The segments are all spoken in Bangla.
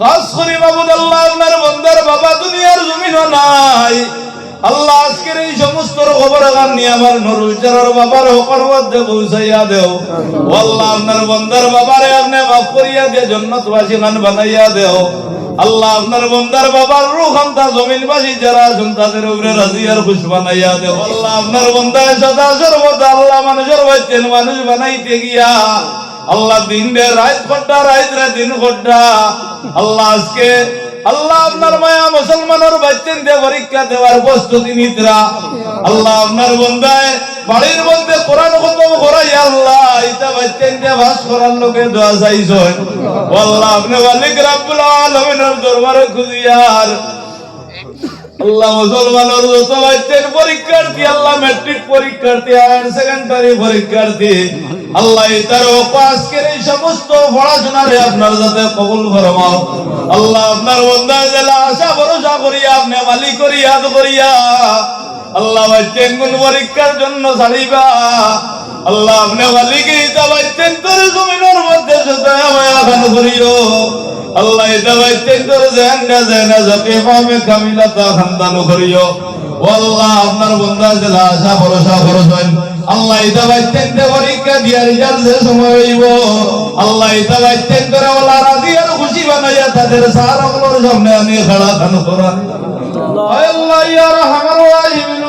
খাস করে মাবুদ আল্লাহ আপনার বন্দার বাবা দুনিয়ার জমিনও নাই। আল্লাহ আজকের এই সমস্ত খবর গান নিয়ে আমার নুরুল চারার বাবার হকর মধ্যে পৌঁছাইয়া দেও। আল্লাহ। আপনার বন্দার বাবারে আপনি মাফ করিয়া দিয়ে জন্নতবাসী গান বানাইয়া দেও। আল্লাহ আপনার বন্দার বাবার রূহ খান্তা জমিনবাসী যারা আছেন তাদের উপরে খুশ বানাইয়া দেও। আল্লাহ আপনার বন্দায় সদা সর্বদা আল্লাহ মানুষের বাচ্চেন মানুষ বানাইতে গিয়া। আল্লাহ দিন রে রাত খড্ডা রাত রে দিন খড্ডা আল্লাহ আজকে, আল্লাহ আপনার মায়া মুসলমানের বাচ্চেন দিয়ে পরীক্ষা দেওয়ার প্রস্তুতি নিতরা। আল্লাহ আপনার বন্ধায় বাড়ির মধ্যে কোরআন খতম করাই আল্লাহ, ইতা বাচ্চেন দিয়ে বাস করার লোকে দোয়া চাইছ আল্লাহ আপনি মালিক রাব্বুল আলমিনের দরবারে খুঁজিয়ার আল্লাহ মুসলমানের যত বাচ্চার পরীক্ষার্থী আল্লাহ মেট্রিক পরীক্ষার্থী হায়ার সেকেন্ডারি পরীক্ষার্থী আল্লাহ তার পাস করে সমস্ত পড়াশোনারে আপনার যাতে কবুল ফরমাও। আল্লাহ আপনার বন্ধা জেলা আশা ভরসা করিয়া, আপনি মালিক করিয়া করিয়া আল্লাহ বাচ্চেন কোন পরীক্ষার জন্য ছাড়িবা? আল্লাহ আপনি মালিক ইতা বাচ্চেন তোর জমিনের মধ্যে সুতায় মায়া খান করিও। আল্লাহ করে না যাতে পাবে কামিলাতা খানদান করিও। আল্লাহ আপনার বন্ধা জেলা আশা ভরসা করছেন। আল্লাহ পরীক্ষা দিয়া রেজাল্ট যে সময় হইব। আল্লাহ এটা বাইতেন করে ওলা রাজি আর খুশি বানাইয়া তাদের সারা গুলোর সামনে আমি খেলা খান করান। আল্লাহ। ইয়া রহমান রাহিমিন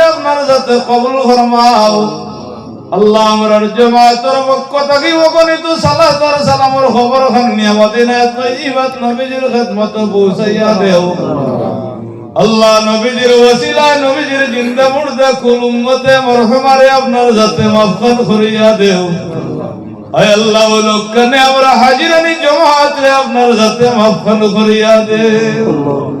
আপনার যাতে জমাতের দেও। আল্লাহ আপনার যাতে করিয়া আমরা হাজিরানি জমাত রে আপনার যাতে মাফখান করিয়া দেও আয় আল্লাহ ইয়া রহমান রাহিমিন আল্লাহ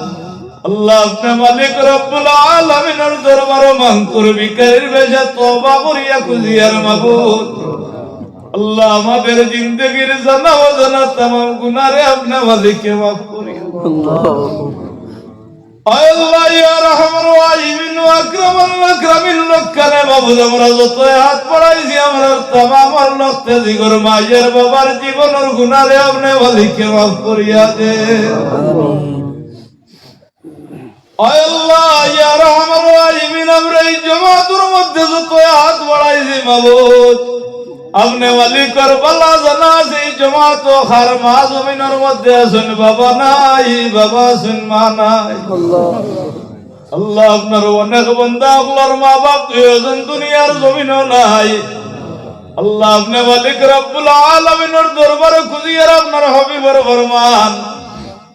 আল্লাহ গুনারে আপনি হাত জীবনের গুনারে আপনি মাফ করিয়া দে ইয়া রহমান রাহিমিন আমরা এই জমাতুর মধ্যে যত হাত বাড়াইছি মাবুদ জমাত খার মা বাবা নাই বাবা নাই। আল্লাহ আপনার অনেক বন্ধা, আপনার মা বাপ দুনিয়ার জমিনও নাই। আল্লাহ আপনি মালিক রব্বুল আলামিনের দরবারে খুঁজিয়ে আপনার হবিবর ফরমান।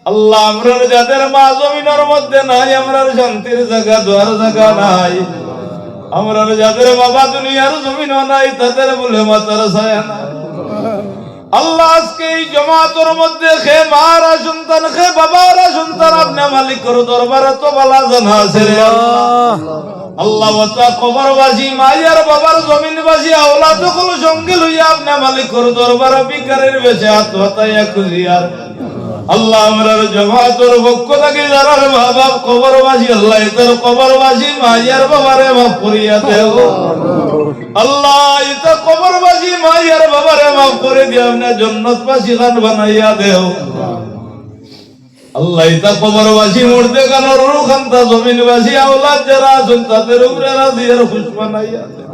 আল্লাহ আমরার যাদের মা জমিনের মধ্যে নাই, আমরার শান্তির জায়গা, দোয়ার জায়গা নাই। আমরার যাদের বাবা দুনিয়ার জমিন নাই, তাদের বলে মাতার ছায়া আল্লাহ আজকে এই জমাতর মধ্যে খে মারা সন্তান, খে বাবারা সন্তান, আপনি মালিক করো দরবারে তো বলা জানা আছে আল্লাহ বাতা কবরবাসী মাইয়ার বাবার জমিনবাসী আওলাদগুলো সঙ্গে লইয়া আপনি মালিক করো দরবারে বিকারের বেশে আত্মহত্যায় খুঁজিয়ার আল্লাহ আমরার জমাতর পক্ষ থেকে যারা মা বাপ কবরবাসী, আল্লাহ তোর কবরবাসী মাইয়ার বাবারে মাফ করিয়া দেও। আল্লাহ এটা কবরবাসী মাইয়ার বাবারে মাফ করে দিয়ে আপনি জন্নতবাসী খান বানাইয়া দেও। আল্লাহ এটা কবরবাসী মরতে কেন রু খান্তা জমিনবাসী, আওলাদ যারা আছেন তাদের উপরে রাজি আর খুশ বানাইয়া দেও।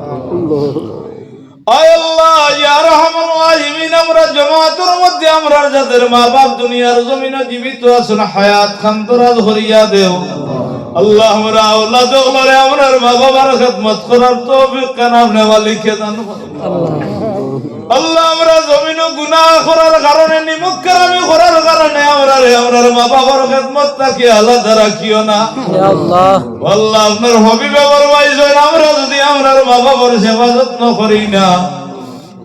আমরা জামাতের মধ্যে, আমরা যাদের মা বাপ দুনিয়ার জমিনে জীবিত আছেন, হায়াত খান তোরাজ হরিয়া দেও আল্লাহ, আমরা আওলাদ ওগুলোরে আমরার মা বাবার খেদমত করার তৌফিক, কেন আপনি মালিককে দান করুন। আল্লাহ আমরা জমিন গুনাহ করার কারণে নিমুখ আমি করার কারণে আমরা রে আমরার মা বাবার খেদমত তাকে আলাদা রাখিও না। আল্লাহ। আল্লাহ আপনার হবিবে বরমাইছেন আমরা যদি আমরার মা বাবার সেবা যত্ন করি না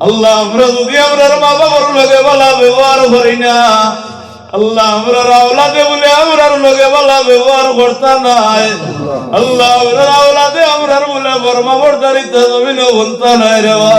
আল্লাহ আমরা যদি আমরার মা বাবার লগে বলা ব্যবহার করি না আল্লাহ আমরা আওলাদে বলে আমরার লগে বলা ব্যবহার করতা নাই আল্লাহ আমরা আওলাদে আমরার বলে বর্মা বর্দারিত জমিন বলতা নাই রে আল্লাহ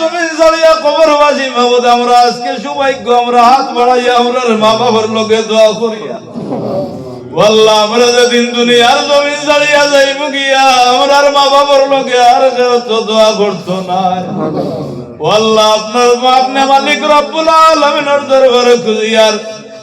জমিন ছাড়িয়া কবর বাসি মাবুদ আমরা মা বাবার লোকে আর কেউ করতো না। আল্লাহ আপনার আপনি মালিক রব্বুল আলামিনের দরবারে খুঁজিয়ার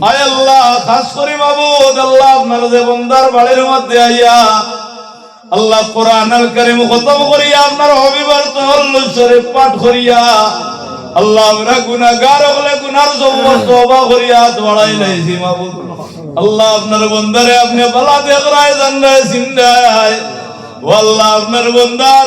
আয় আল্লাহ খাস করি মাবুদ আল্লাহ আপনার যে বন্দার বাড়ির মধ্যে আইয়া আল্লাহ কোরআন আল কারিম খতম করিয়া আপনার হবিবার তহল্লু শরীফ পাঠ করিয়া আল্লাহ আমরা গুনাহগার হলে গুনার সম্পদ তওবা করিয়া বাড়াই লাইছি মাবুদ। আল্লাহ আপনার বন্দারে আপনি বালা দেখ রায় জান্নায় সিন্দায় ও আল্লাহ আপনার বন্দার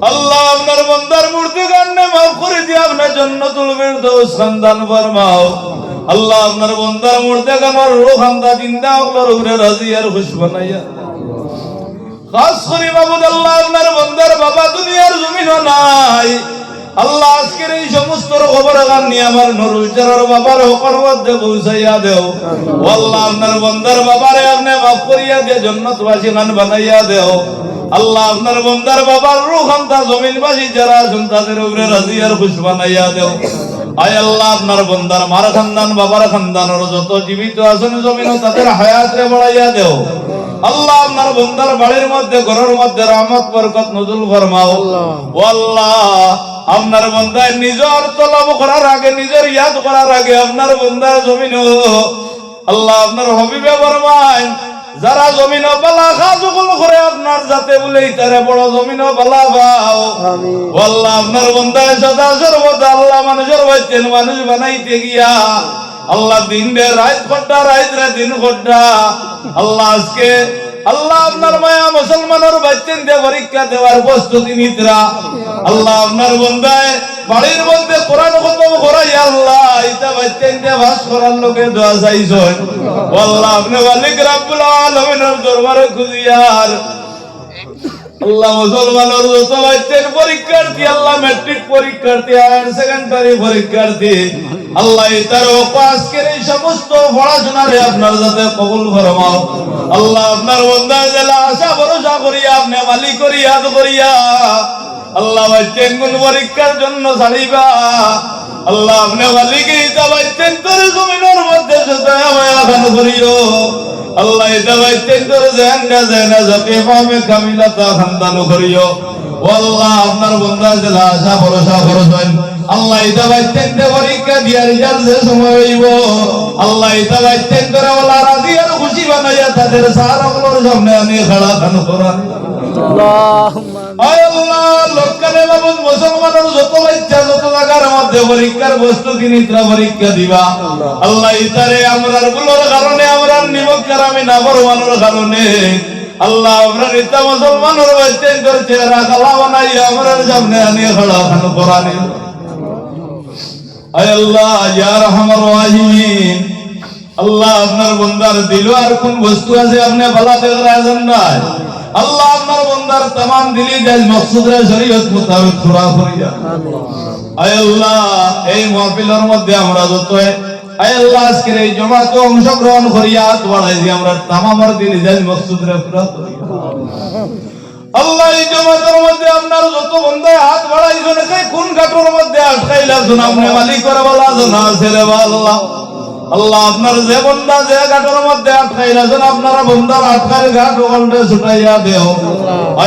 আল্লাহ আপনার বন্দার মূর্তি গান্নে মাফ করে দিয়ে আপনার জন্য তুলবেন দোষ খানদান ফরমাও। আল্লাহ আপনার বন্দার মূর্তি গানোর রো খান্দা চিন্তা আপনার উপরে রাজি আর খুশ বানাইয়া খাস করে বাবুদ আল্লাহ আপনার বন্দার বাবা দুনিয়ার নাই। আল্লাহ আজকের এই সমস্ত খবর নিয়ে আমার নুরুল বাবার হকর মধ্যে পৌঁছাইয়া দেও। আল্লাহ আপনার বন্দার বাবারে আপনি মাফ করিয়া দিয়ে জন্নতবাসী গান বানাইয়া দেও। আল্লাহ আপনার বন্দার বাবার রুহ খান্তা জমিনবাসী যারা আছেন, তাদের উপরে রাজি আর খুশ বানাইয়া দেও। আয় আল্লাহ আপনার বন্দার মার খানদান, বাবার খানদানের যত জীবিত আছেন জমিন তাদের হায়াতে বাড়াইয়া দেও। আল্লাহ আপনার বন্দার বাড়ির মধ্যে, ঘরের মধ্যে রহমত, বরকত নজুল ফরমাও। ও আল্লাহ, আপনার বন্দায় নিজের তলব করার আগে, নিজের ইয়াদ করার আগে আপনার বন্দার জমিন আল্লাহ আপনার হবিবে বরমাইন যারা জমিন বালা খাজুগুল করে আপনার যাতে বলে তারে বড় জমিন বালা পাও আল্লাহ আপনার বন্দায় সদা সর্বদা আল্লাহ মানুষের বাচ্চেন মানুষ বানাইতে গিয়া। আল্লাহ দিন রে রাত খড্ডা রাত রে দিন খড্ডা আল্লাহ আজকে আল্লাহ আপনার মায়া মুসলমানের বাচ্চেন দিয়ে পরীক্ষা দেওয়ার প্রস্তুতি নিতরা। আল্লাহ আপনার বন্দায় বাড়ির মধ্যে কোরআন খতম করাই আল্লাহ। সমস্ত আপনার যাতে কবুল ফরমাও। আল্লাহ আপনার বন্ধার জেলা আশা ভরসা করিয়া, আপনি মালিক করিয়া করিয়া, আল্লাহ পরীক্ষার জন্য ছাড়িবা। আল্লাহ আপনি মালিক ইতা বাইতেন করে জমিনের মধ্যে সুতায় মায়া খান করিও। আল্লাহ ইতা বাইতেন করে জান না জান না যাকে পাবে কামিলাতা খানদান করিও। আল্লাহ আপনার বন্ধা জেলা আশা ভরসা করছেন আল্লাহ ইতা বাইতেন পরীক্ষা দিয়া রিজাল্ট যে সময় হইব। আল্লাহ ইতা বাইতেন করে ওলা রাজি আর খুশি বানাইয়া তাদের সারাগুলোর সামনে আমি খাড়া খান করান আয় আল্লাহ লোককানে বাবুন মুসলমানের যত যত পরীক্ষার বস্তু তিনি পরীক্ষা দিবা। আল্লাহ ইতারে আমরারগুলোর কারণে আমরা নিমক্কার আমি না বরমানোর কারণে। আল্লাহ আমরা ইতা মুসলমানের বাচ্চা করছে রাখালা বানাই, আমরার সামনে আনি খড়া খান করানি আয় আল্লাহ, ইয়া রহমান রাহিমিন। আল্লাহ আপনার বন্দার দিল আর কোন বস্তু আছে আপনি ভালো দেখেন নাই। আল্লাহ আপনার বন্দার তাম দিলি যাই মকসুদরে শরীয়ত মোতাবেক পুরা করিয়া আয় আল্লাহ এই মাহফিলের মধ্যে আমরা যত আয় আল্লাহ আজকের এই জমাতে অংশগ্রহণ করিয়া তোমার আমরা তামামার দিলি যাই আল্লাহ এই জমাতের মধ্যে আপনার যত বন্ধে হাত বাড়াইছেন কোন মধ্যে আটকাইলা শোনা মালিক করে বলা আল্লাহ। আল্লাহ আপনার বন্ধা ঘাটের মধ্যে আটকাই ঘাট ছুটাইয়া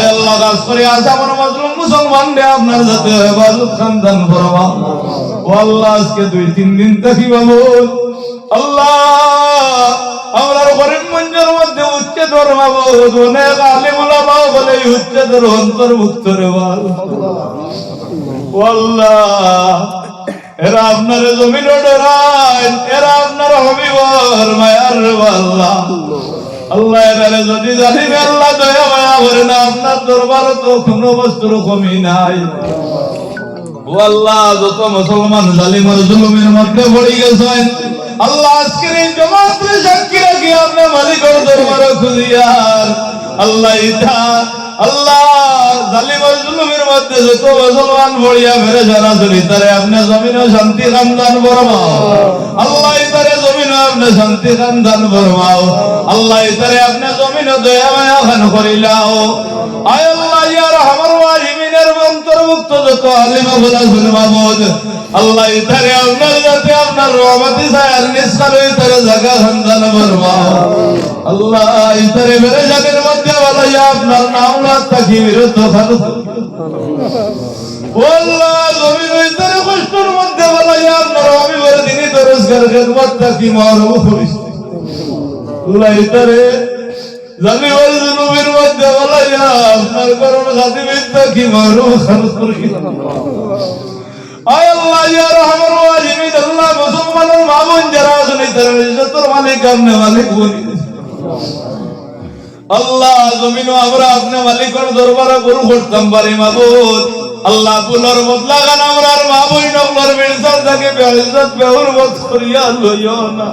আল্লাহ মুসলমান আপনার করবা দুই তিন দিন থাকি বাবু আল্লাহ, আমরা গরিব মঞ্জের মধ্যে উচ্চ ধর্মাবো অনেক আলিমুলা পাও বলে উচ্চ অন্তর্ভুক্ত রে আল্লাহ এরা আপনার জমিন ডরাইন এরা আপনার হবিবর মায়ার আল্লাহ আল্লাহ এবারে যদি জানিবে আল্লাহ দয়া মায়া করে না, আপনার দরবার তো কোনো বস্তুর কমি নাই। আল্লাহ, যত মুসলমান জালিমের জুলুমের মধ্যে পড়ে গেছেন, আল্লাহ আজকের এই জমাতে সাক্ষী রাখি আপনি মালিকের দরবারে খুঁজিয়ার। আল্লাহ ইটা আল্লাহ আল্লাহ অন্তর্ভুক্ত যত আলিম আল্লাহ আপনার আপনার রহমতি সায়ার জায়গা সন্ধান আল্লাহ মধ্যে বলা ইয়া আপনার নাম না থাকি বিরত খান আল্লাহ, জমিন ইতারে কষ্টর মধ্যে বলা আপনার আমি বলে দিনই তো রোজগার খেদমত থাকি মারু করিস। আল্লাহ জানি ওই জুলুমের মধ্যে বলা আপনার কারণ খাদি বিদ্যা কি মারু খান করি আয় আল্লাহ রহমান ওয়াহিমিন আল্লাহ মুসলমানের মামুন যারা আছেন তার মালিক আপনি মালিক বলি। আল্লাহ জমিন আমরা আপনি মালিকের দরবারে গুরু করতাম পারি মাবুদ। আল্লাহ বুলার বদলা গান আমরা, আর মির্জার থেকে বেইজ্জত বেহুরমত করিয়া লইও না।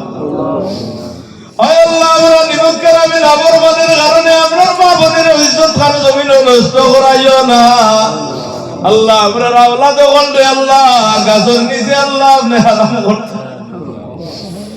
আল্লাহ, আমরা নিমক্কের আমি নাবরবাদের কারণে আপনার মা বোনের ইজ্জত জমিন নষ্ট করাইও না। আল্লাহ, আমরা আওলাদ বলতে আল্লাহ গাছর নিচে আল্লাহ আপনি হারাম আয় আল্লাহ ইয়া রহমান ওয়াহিমিন আল্লাহ আজ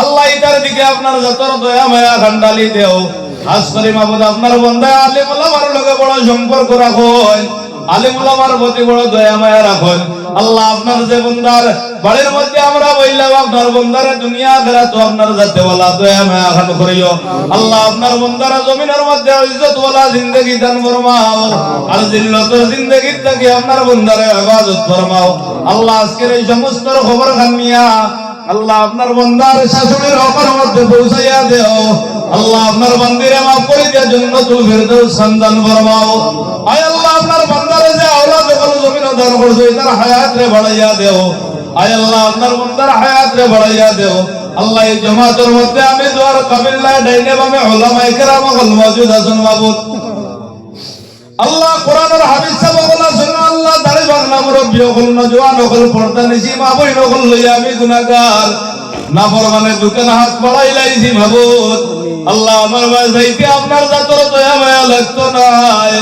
আল্লাহ ইতার দিকে আপনার যত দয়া, মায়া খান্ডালি দেও। খাস মাবুদ আপনার বন্ধা আলিম ওলামার লগে বড় সম্পর্ক রাখুন। আলিম ওলামার প্রতি বড় দয়া, মায়া রাখুন। আল্লাহ আপনার যে বন্দার বাড়ির মধ্যে আমরা বইলাম, আপনার বন্দারে দুনিয়া ফেরা তো আপনার যাতে বলা দয়া, মায়া খান করিও। আল্লাহ আপনার বন্দারা জমিনের মধ্যে ইজ্জত বলা জিন্দগি দান ফরমাও। আর জিল্লত জিন্দগি থেকে আপনার বন্দারে ইবাদত ফরমাও। আল্লাহ আজকের এই সমস্ত খবর খানিয়া আল্লাহ আপনার বন্দার শাশুড়ির হকের মধ্যে পৌঁছাইয়া দেও। আল্লাহ আপনার মন্দিরে মাফ করে দিয়ে জন্য তুল ফেরদৌস সন্তান ফরমাও আয় আল্লাহ, আপনার বন্দারে যে আওলাদ বল জমিন দান করছ, তার হায়াত বাড়াইয়া দেও। আয় আল্লাহ, আপনার বন্দার হায়াত বাড়াইয়া দেও। আল্লাহ, এই জমাতের মধ্যে আমি দুয়ার কাবিল্লাহ ডাইনে বামে ওলামায়ে কেরাম হল মওজুদ আছেন মাবুদ। আল্লাহ, কোরআনের হাদিস মুরব্বী হল নজওয়ান হল, পর্দা নিশি মা বই হল লইয়া আমি গুনাহগার না ফরমানে দোকানে হাত বাড়াই লাইছি মাবুদ আল্লাহ আমার বাসাইতে আপনার জাতর দয়া, মায়া লাগতো নাই।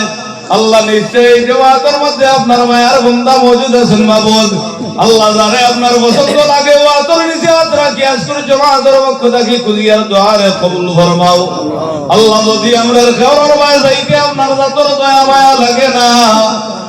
আল্লাহ নিশ্চয় এই জমাতের মধ্যে আপনার মায়ার বন্দা মজুদ আছেন মাবুদ আল্লাহ জানে আপনার পছন্দ লাগে ওয়াতর নিচে হাত রাখি আজকের জমাতের পক্ষ থেকে, কুলিয়ার দোয়ারে কবুল ফরমাও। আল্লাহ যদি আমরা খেওয়ার বাসাইতে আপনার জাতর দয়া, মায়া লাগে না।